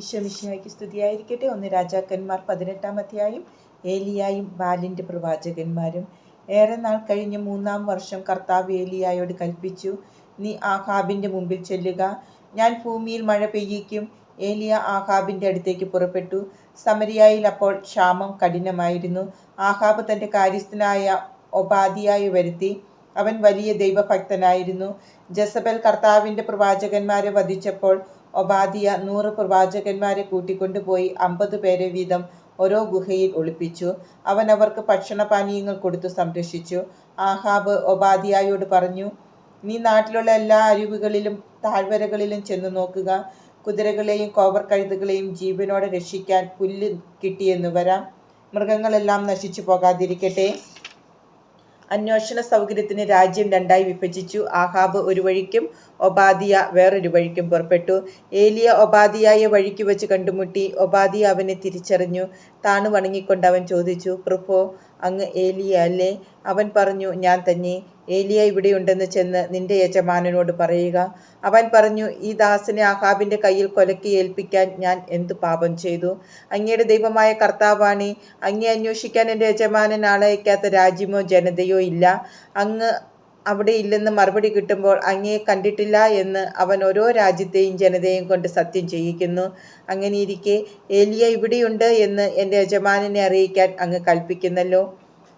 വിശ്വമിശിഹായ്ക്ക് സ്തുതിയായിരിക്കട്ടെ. ഒന്ന് രാജാക്കന്മാർ പതിനെട്ടാം അധ്യായം. ഏലിയായും ബാലിന്റെ പ്രവാചകന്മാരും. ഏറെ നാൾ കഴിഞ്ഞ് മൂന്നാം വർഷം കർത്താവ് ഏലിയായോട് കൽപ്പിച്ചു നീ ആഹാബിന്റെ മുമ്പിൽ ചെല്ലുക. ഞാൻ ഭൂമിയിൽ മഴ പെയ്യിക്കും. ഏലിയ ആഹാബിന്റെ അടുത്തേക്ക് പുറപ്പെട്ടു. സമരിയായിൽ അപ്പോൾ ക്ഷാമം കഠിനമായിരുന്നു. ആഹാബ് തന്റെ കാര്യസ്ഥനായ ഒബാദിയായി വരുത്തി അവൻ വലിയ ദൈവഭക്തനായിരുന്നു. ജസബൽ കർത്താവിന്റെ പ്രവാചകന്മാരെ വധിച്ചപ്പോൾ ഒബാദിയ നൂറ് പ്രവാചകന്മാരെ കൂട്ടിക്കൊണ്ടുപോയി അമ്പത് പേരെ വീതം ഓരോ ഗുഹയിൽ ഒളിപ്പിച്ചു. അവൻ അവർക്ക് ഭക്ഷണപാനീയങ്ങൾ കൊടുത്തു സംരക്ഷിച്ചു. ആഹാബ് ഒബാദിയായോട് പറഞ്ഞു നീ നാട്ടിലുള്ള എല്ലാ അരുവികളിലും താഴ്വരകളിലും ചെന്ന് നോക്കുക. കുതിരകളെയും കോവർ കഴുതുകളെയും ജീവനോടെ രക്ഷിക്കാൻ പുല്ല് കിട്ടിയെന്ന് വരാം. മൃഗങ്ങളെല്ലാം നശിച്ചു പോകാതിരിക്കട്ടെ. അന്വേഷണ സൗകര്യത്തിന് രാജ്യം രണ്ടായി വിഭജിച്ചു. ആഹാബ് ഒരു വഴിക്കും ഒബാദിയ വേറൊരു വഴിക്കും പുറപ്പെട്ടു. ഏലിയ ഒബാദിയായെ വഴിക്ക് വെച്ച് കണ്ടുമുട്ടി. ഒബാദിയ അവനെ തിരിച്ചറിഞ്ഞു. താണു വണങ്ങിക്കൊണ്ട് അവൻ ചോദിച്ചു പ്രഭോ അങ്ങ് ഏലിയ അല്ലേ? അവൻ പറഞ്ഞു ഞാൻ തന്നെ. ഏലിയ ഇവിടെയുണ്ടെന്ന് ചെന്ന് നിന്റെ യജമാനനോട് പറയുക. അവൻ പറഞ്ഞു ഈ ദാസനെ ആഹാബിന്റെ കയ്യിൽ കൊലക്കി ഏൽപ്പിക്കാൻ ഞാൻ എന്തു പാപം ചെയ്തു? അങ്ങയുടെ ദൈവമായ കർത്താവാണി. അങ്ങേ അന്വേഷിക്കാൻ എന്റെ യജമാനൻ ആളയക്കാത്ത രാജ്യമോ ജനതയോ ഇല്ല. അങ്ങ് അവിടെ ഇല്ലെന്ന് മറുപടി കിട്ടുമ്പോൾ അങ്ങയെ കണ്ടിട്ടില്ല എന്ന് അവൻ ഓരോ രാജ്യത്തെയും ജനതയും കൊണ്ട് സത്യം ചെയ്യിക്കുന്നു. അങ്ങനെയിരിക്കെ ഏലിയ ഇവിടെയുണ്ട് എന്ന് എന്റെ യജമാനനെ അറിയിക്കാൻ അങ്ങ് കൽപ്പിക്കുന്നല്ലോ.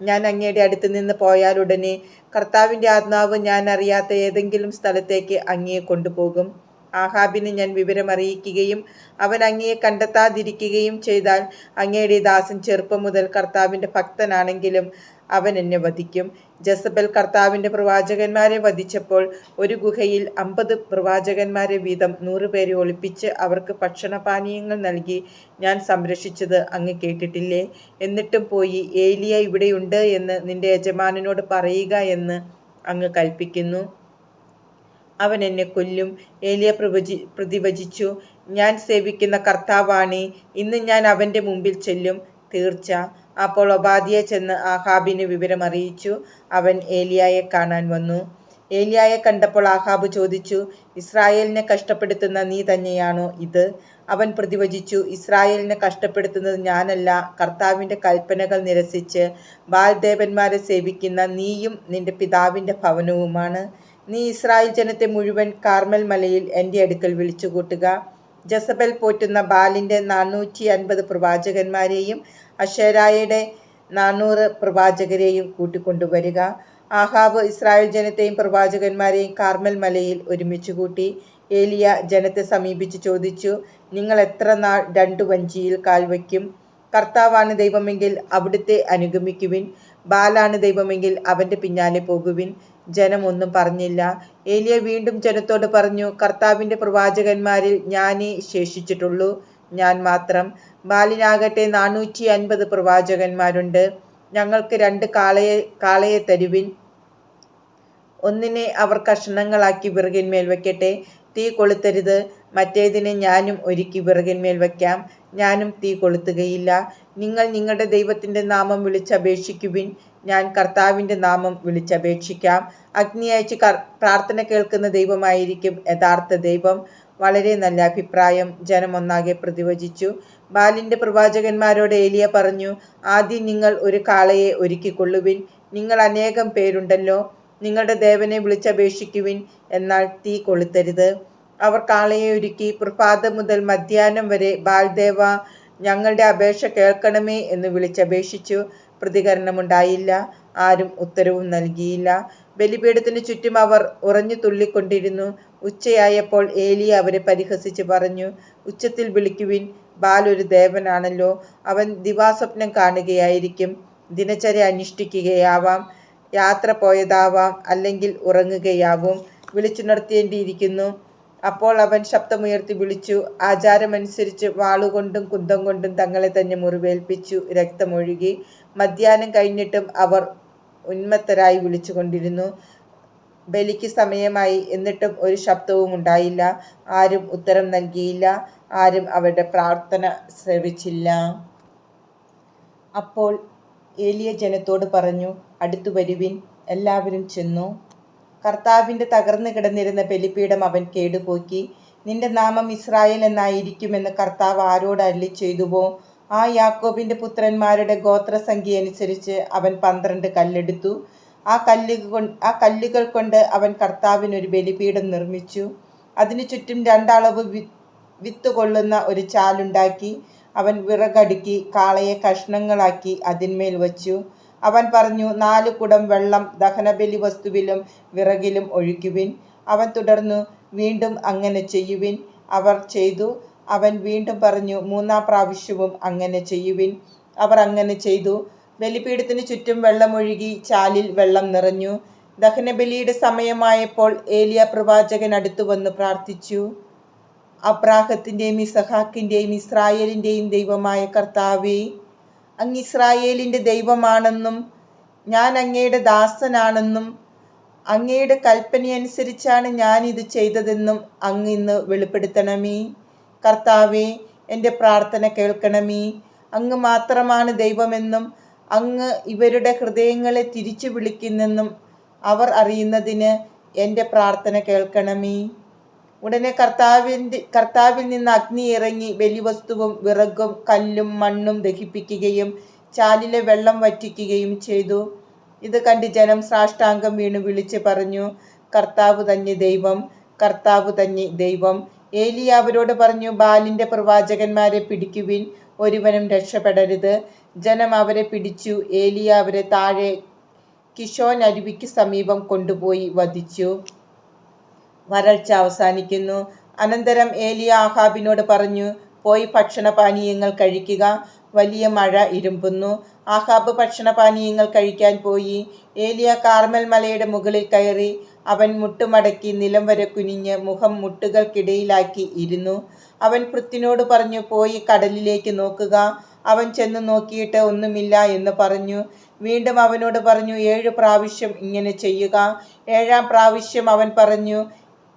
ഞാൻ അങ്ങയുടെ അടുത്ത് നിന്ന് പോയാൽ ഉടനെ കർത്താവിന്റെ ആത്മാവ് ഞാൻ അറിയാത്ത ഏതെങ്കിലും സ്ഥലത്തേക്ക് അങ്ങയെ കൊണ്ടുപോകും. ആഹാബിന് ഞാൻ വിവരം അറിയിക്കുകയും അവൻ അങ്ങയെ കണ്ടെത്താതിരിക്കുകയും ചെയ്താൽ അങ്ങയുടെ ദാസൻ ചെറുപ്പം മുതൽ കർത്താവിന്റെ ഭക്തനാണെങ്കിലും അവൻ എന്നെ വധിക്കും. ജസബൽ കർത്താവിന്റെ പ്രവാചകന്മാരെ വധിച്ചപ്പോൾ ഒരു ഗുഹയിൽ അമ്പത് പ്രവാചകന്മാരെ വീതം നൂറുപേരെ ഒളിപ്പിച്ച് അവർക്ക് ഭക്ഷണപാനീയങ്ങൾ നൽകി ഞാൻ സംരക്ഷിച്ചത് അങ്ങ് കേട്ടിട്ടില്ലേ? എന്നിട്ടും പോയി ഏലിയ ഇവിടെയുണ്ട് എന്ന് നിന്റെ യജമാനനോട് പറയുക എന്ന് അങ്ങ് കൽപ്പിക്കുന്നു. അവൻ എന്നെ കൊല്ലും. ഏലിയ പ്രവചി പ്രതിവചിച്ചു. ഞാൻ സേവിക്കുന്ന കർത്താവാണ്. ഇന്ന് ഞാൻ അവന്റെ മുമ്പിൽ ചെല്ലും. തീർച്ച. അപ്പോൾ ഒബാദിയെ ചെന്ന് ആഹാബിന് വിവരമറിയിച്ചു അവൻ ഏലിയായെ കാണാൻ വന്നു. ഏലിയായെ കണ്ടപ്പോൾ ആഹാബ് ചോദിച്ചു ഇസ്രായേലിനെ കഷ്ടപ്പെടുത്തുന്ന നീ തന്നെയാണോ ഇത്? അവൻ പ്രതിവചിച്ചു ഇസ്രായേലിനെ കഷ്ടപ്പെടുത്തുന്നത് ഞാനല്ല. കർത്താവിന്റെ കൽപ്പനകൾ നിരസിച്ച് ബാൽദേവന്മാരെ സേവിക്കുന്ന നീയും നിന്റെ പിതാവിന്റെ ഭവനവുമാണ്. നീ ഇസ്രായേൽ ജനത്തെ മുഴുവൻ കാർമൽ മലയിൽ എന്റെ അടുക്കൽ വിളിച്ചുകൂട്ടുക. ജസബൽ പോറ്റുന്ന ബാലിന്റെ നാനൂറ്റി അൻപത് പ്രവാചകന്മാരെയും അഷേരായയുടെ നാനൂറ് പ്രവാചകരെയും കൂട്ടിക്കൊണ്ടുവരിക. ആഹാബ് ഇസ്രായേൽ ജനത്തെയും പ്രവാചകന്മാരെയും കാർമൽ മലയിൽ ഒരുമിച്ച് കൂട്ടി. ഏലിയ ജനത്തെ സമീപിച്ച് ചോദിച്ചു നിങ്ങൾ എത്ര നാൾ രണ്ടു വഞ്ചിയിൽ കാൽവയ്ക്കും കർത്താവാണ് ദൈവമെങ്കിൽ അവിടുത്തെ അനുഗമിക്കുവിൻ. ബാലാണ് ദൈവമെങ്കിൽ അവന്റെ പിന്നാലെ പോകുവിൻ. ജനം ഒന്നും പറഞ്ഞില്ല. ഏലിയ വീണ്ടും ജനത്തോട് പറഞ്ഞു കർത്താവിന്റെ പ്രവാചകന്മാരിൽ ഞാനേ ശേഷിച്ചിട്ടുള്ളൂ. ഞാൻ മാത്രം. ബാലിനാകട്ടെ നാനൂറ്റി അൻപത് പ്രവാചകന്മാരുണ്ട്. ഞങ്ങൾക്ക് രണ്ട് കാളയെ കാളയെ തരുവിൻ. ഒന്നിനെ അവർ കഷ്ണങ്ങളാക്കി വിറകിന്മേൽ വയ്ക്കട്ടെ തീ കൊളുത്തരുത്. മറ്റേതിനെ ഞാനും ഒരുക്കി വിറകിന്മേൽ വയ്ക്കാം ഞാനും തീ കൊളുത്തുകയില്ല. നിങ്ങൾ നിങ്ങളുടെ ദൈവത്തിന്റെ നാമം വിളിച്ചപേക്ഷിക്കുവിൻ. ഞാൻ കർത്താവിന്റെ നാമം വിളിച്ചപേക്ഷിക്കാം. അഗ്നി അയച്ച് പ്രാർത്ഥന കേൾക്കുന്ന ദൈവമായിരിക്കും യഥാർത്ഥ ദൈവം. വളരെ നല്ല അഭിപ്രായം. ജനമൊന്നാകെ പ്രതിവചിച്ചു. ബാലിന്റെ പ്രവാചകന്മാരോട് ഏലിയ പറഞ്ഞു ആദ്യം നിങ്ങൾ ഒരു കാളയെ ഒരുക്കിക്കൊള്ളുവിൻ. നിങ്ങൾ അനേകം പേരുണ്ടല്ലോ. നിങ്ങളുടെ ദേവനെ വിളിച്ചപേക്ഷിക്കുവിൻ. എന്നാൽ തീ കൊളുത്തരുത്. അവർ കാളയെ ഒരുക്കി പ്രഭാതം മുതൽ മധ്യാഹ്നം വരെ ബാൽദേവ ഞങ്ങളുടെ അപേക്ഷ കേൾക്കണമേ എന്ന് വിളിച്ചപേക്ഷിച്ചു. പ്രതികരണമുണ്ടായില്ല. ആരും ഉത്തരവും നൽകിയില്ല. ബലിപീഠത്തിന് ചുറ്റും അവർ ഉറഞ്ഞു തുള്ളിക്കൊണ്ടിരുന്നു. ഉച്ചയായപ്പോൾ ഏലിയ അവരെ പരിഹസിച്ച് പറഞ്ഞു ഉച്ചത്തിൽ വിളിക്കുവിൻ. ബാൽ ഒരു ദേവനാണല്ലോ. അവൻ ദിവാസ്വപ്നം കാണുകയായിരിക്കും. ദിനചര്യ അനുഷ്ഠിക്കുകയാവാം. യാത്ര പോയതാവാം. അല്ലെങ്കിൽ ഉറങ്ങുകയാവും. വിളിച്ചുണർത്തേണ്ടിയിരിക്കുന്നു. അപ്പോൾ അവൻ ശബ്ദമുയർത്തി വിളിച്ചു. ആചാരമനുസരിച്ച് വാളുകൊണ്ടും കുന്തം കൊണ്ടും തങ്ങളെ തന്നെ മുറിവേൽപ്പിച്ചു. രക്തമൊഴുകി മധ്യാഹ്നം കഴിഞ്ഞിട്ടും അവർ ഉന്മത്തരായി വിളിച്ചുകൊണ്ടിരുന്നു. ബലിക്ക് സമയമായി എന്നിട്ടും ഒരു ശബ്ദവും ഉണ്ടായില്ല. ആരും ഉത്തരം നൽകിയില്ല. ആരും അവരുടെ പ്രാർത്ഥന ശ്രവിച്ചില്ല. അപ്പോൾ ഏലിയ ജനത്തോട് പറഞ്ഞു അടുത്തു വരുവിൻ എല്ലാവരും ചെന്നു. കർത്താവിന്റെ തകർന്നു കിടന്നിരുന്ന ബലിപീഠം അവൻ കേടുപോക്കി നിന്റെ നാമം ഇസ്രായേൽ എന്നായിരിക്കുമെന്ന് കർത്താവ് ആരോട് അരുളിച്ചെയ്തുവോ ആ യാക്കോബിന്റെ പുത്രന്മാരുടെ ഗോത്രസംഖ്യ അനുസരിച്ച് അവൻ പന്ത്രണ്ട് കല്ലെടുത്തു. ആ കല്ലുകൾ ആ കല്ലുകൾ കൊണ്ട് അവൻ കർത്താവിനൊരു ബലിപീഠം നിർമ്മിച്ചു. അതിനു ചുറ്റും രണ്ടളവ് വിത്തുകൊള്ളുന്ന ഒരു ചാലുണ്ടാക്കി. അവൻ വിറകടുക്കി കാളയെ കഷ്ണങ്ങളാക്കി അതിന്മേൽ വച്ചു. അവൻ പറഞ്ഞു, നാല് കുടം വെള്ളം ദഹനബലി വസ്തുവിലും വിറകിലും ഒഴിക്കുവിൻ. അവൻ തുടർന്നു, വീണ്ടും അങ്ങനെ ചെയ്യുവിൻ. അവർ ചെയ്തു. അവൻ വീണ്ടും പറഞ്ഞു, മൂന്നാം പ്രാവശ്യവും അങ്ങനെ ചെയ്യുവിൻ. അവർ അങ്ങനെ ചെയ്തു. ബലിപീഠത്തിന് ചുറ്റും വെള്ളമൊഴുകി ചാലിൽ വെള്ളം നിറഞ്ഞു. ദഹനബലിയുടെ സമയമായപ്പോൾ ഏലിയ പ്രവാചകൻ അടുത്തു വന്ന് പ്രാർത്ഥിച്ചു. അബ്രാഹത്തിന്റെയും ഇസഹാക്കിന്റെയും ഇസ്രായേലിന്റെയും ദൈവമായ കർത്താവേ, അങ്ങ് ഇസ്രായേലിന്റെ ദൈവമാണെന്നും ഞാൻ അങ്ങയുടെ ദാസനാണെന്നും അങ്ങയുടെ കൽപ്പനയനുസരിച്ചാണ് ഞാൻ ഇത് ചെയ്തതെന്നും അങ്ങ് ഇന്ന് വെളിപ്പെടുത്തണമേ. കർത്താവേ, എന്റെ പ്രാർത്ഥന കേൾക്കണമേ. അങ്ങ് മാത്രമാണ് ദൈവമെന്നും അങ്ങ് ഇവരുടെ ഹൃദയങ്ങളെ തിരിച്ചു വിളിക്കുന്നെന്നും അവർ അറിയുന്നതിന് എന്റെ പ്രാർത്ഥന കേൾക്കണമേ. ഉടനെ കർത്താവിൽ നിന്ന് അഗ്നി ഇറങ്ങി ബലിവസ്തുവും വിറകും കല്ലും മണ്ണും ദഹിപ്പിക്കുകയും ചാലിലെ വെള്ളം വറ്റിക്കുകയും ചെയ്തു. ഇത് കണ്ട് ജനം സാഷ്ടാംഗം വീണു വിളിച്ചു പറഞ്ഞു, കർത്താവ് തന്നെ ദൈവം, കർത്താവ് തന്നെ ദൈവം. ഏലി അവരോട് പറഞ്ഞു, ബാലിന്റെ പ്രവാചകന്മാരെ പിടിക്കുവിൻ, ഒരുവനും രക്ഷപ്പെടരുത്. ജനം അവരെ പിടിച്ചു. ഏലിയ അവരെ താഴെ കിഷോൻ അരുവിക്ക് സമീപം കൊണ്ടുപോയി വധിച്ചു. വരൾച്ച അവസാനിക്കുന്നു. അനന്തരം ഏലിയ ആഹാബിനോട് പറഞ്ഞു, പോയി ഭക്ഷണപാനീയങ്ങൾ കഴിക്കുക, വലിയ മഴ ഇരുമ്പുന്നു ആഹാബ് ഭക്ഷണപാനീയങ്ങൾ കഴിക്കാൻ പോയി. ഏലിയ കാർമൽ മലയുടെ മുകളിൽ കയറി. അവൻ മുട്ടുമടക്കി നിലം വരെ കുനിഞ്ഞ് മുഖം മുട്ടുകൾക്കിടയിലാക്കി ഇരുന്നു. അവൻ പൃഥ്വിനോട് പറഞ്ഞു, പോയി കടലിലേക്ക് നോക്കുക. അവൻ ചെന്ന് നോക്കിയിട്ട് ഒന്നുമില്ല എന്ന് പറഞ്ഞു. വീണ്ടും അവനോട് പറഞ്ഞു, ഏഴ് പ്രാവശ്യം ഇങ്ങനെ ചെയ്യുക. ഏഴാം പ്രാവശ്യം അവൻ പറഞ്ഞു,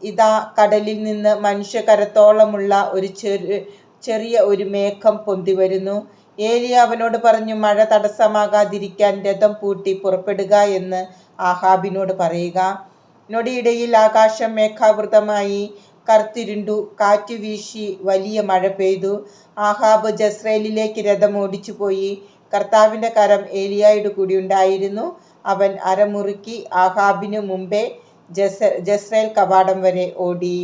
ഇതാ കടലിൽ നിന്ന് മനുഷ്യകരത്തോളമുള്ള ഒരു ചെറു ചെറിയ ഒരു മേഘം പൊന്തി വരുന്നു ഏലിയ അവനോട് പറഞ്ഞു, മഴ തടസ്സമാകാതിരിക്കാൻ രഥം പൂട്ടി പുറപ്പെടുക എന്ന് ആഹാബിനോട് പറയുക. നൊടിയിടയിൽ ആകാശം മേഘാവൃതമായി കറുത്തിരുണ്ടു. കാറ്റുവീശി വലിയ മഴ പെയ്തു. ആഹാബ് ജസ്രേലിലേക്ക് രഥം ഓടിച്ചുപോയി. കർത്താവിന്റെ കരം ഏലിയായുടെ കൂടി ഉണ്ടായിരുന്നു. അവൻ അരമുറുക്കി ആഹാബിനു മുമ്പെ ജസ്രയേൽ കവാടം വരെ ഓടി.